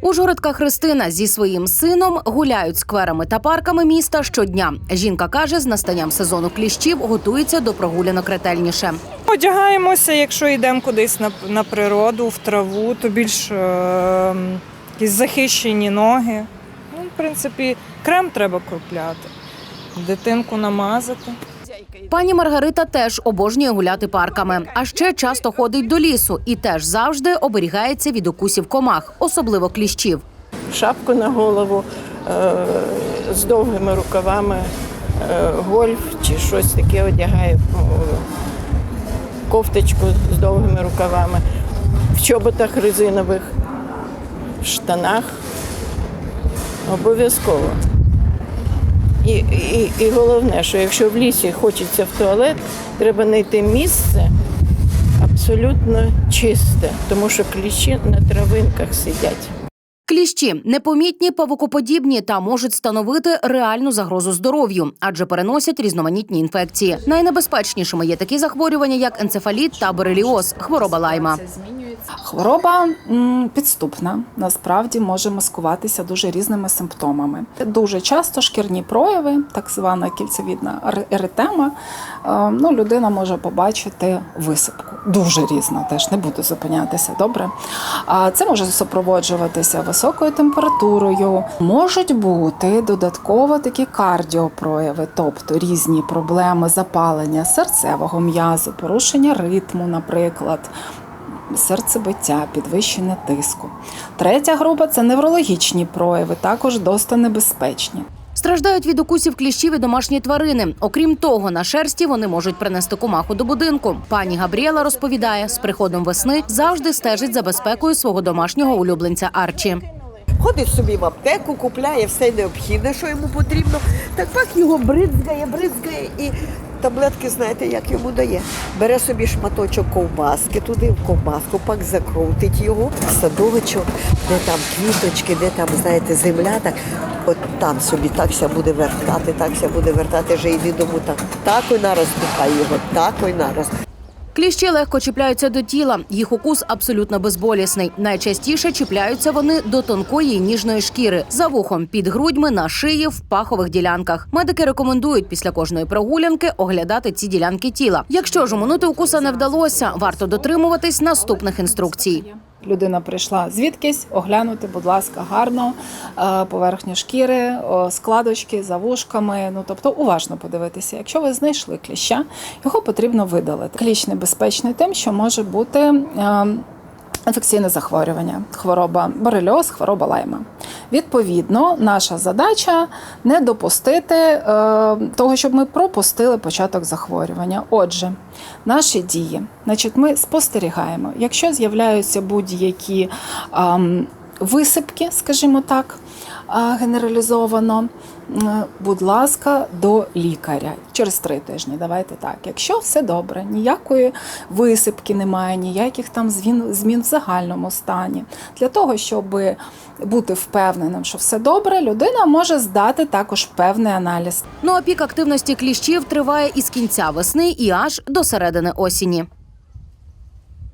Ужгородка Христина зі своїм сином гуляють скверами та парками міста щодня. Жінка каже, з настанням сезону кліщів готується до прогулянок ретельніше. Одягаємося, якщо йдемо кудись на, на природу, в траву, то більш е, якісь захищені ноги. Ну, в принципі, крем треба купляти, дитинку намазати. Пані Маргарита теж обожнює гуляти парками, а ще часто ходить до лісу і теж завжди оберігається від укусів комах, особливо кліщів. шапку на голову е, з довгими рукавами, е, гольф чи щось таке одягає, ну, кофточку з довгими рукавами, в чоботах резинових, в штанах. Обов'язково. І, і, і головне, що якщо в лісі хочеться в туалет, треба знайти місце абсолютно чисте, тому що кліщі на травинках сидять. Кліщі непомітні, павукоподібні та можуть становити реальну загрозу здоров'ю, адже переносять різноманітні інфекції. Найнебезпечнішими є такі захворювання, як енцефаліт та бореліоз, хвороба лайма. Хвороба підступна, насправді може маскуватися дуже різними симптомами. Дуже часто шкірні прояви, так звана кільцевідна ер- еритема, е, ну, людина може побачити висипку. Дуже різна, теж не буду зупинятися. Добре. А це може супроводжуватися високою температурою. Можуть бути додатково такі кардіопрояви, тобто різні проблеми запалення серцевого м'язу, порушення ритму, наприклад серцебиття, підвищення тиску. Третя група це неврологічні прояви, також досить небезпечні. Страждають від укусів кліщів і домашні тварини. Окрім того, на шерсті вони можуть принести комаху до будинку. Пані Габріела розповідає, з приходом весни завжди стежить за безпекою свого домашнього улюбленця Арчі. Ходить собі в аптеку, купляє все необхідне, що йому потрібно. Так пак його бризгає, бризгає і таблетки, знаєте, як йому дає. Бере собі шматочок ковбаски, туди в ковбаску, пак закрутить його, садочок, де там квіточки, де там, знаєте, земля, так от там собі такся буде вертати, такся буде вертати, вже йди дому так. Так і нараз пихай його, так і нараз. Кліщі легко чіпляються до тіла. Їх укус абсолютно безболісний. Найчастіше чіпляються вони до тонкої ніжної шкіри за вухом, під грудьми, на шиї, в пахових ділянках. Медики рекомендують після кожної прогулянки оглядати ці ділянки тіла. Якщо ж уминути укуса не вдалося, варто дотримуватись наступних інструкцій. Людина прийшла звідкись, оглянути, будь ласка, гарно е, поверхню шкіри, складочки за вушками. Ну тобто уважно подивитися. Якщо ви знайшли кліща, його потрібно видалити. Кліщ небезпечний тим, що може бути. е, Інфекційне захворювання, хвороба борельоз, хвороба лайма. Відповідно, наша задача не допустити е, того, щоб ми пропустили початок захворювання. Отже, наші дії, значить, ми спостерігаємо, якщо з'являються будь-які ам, висипки, скажімо так, генералізовано, будь ласка, до лікаря через три тижні. Давайте так. Якщо все добре, ніякої висипки немає, ніяких там змін, в загальному стані. Для того, щоб бути впевненим, що все добре, людина може здати також певний аналіз. Ну а пік активності кліщів триває із кінця весни і аж до середини осені.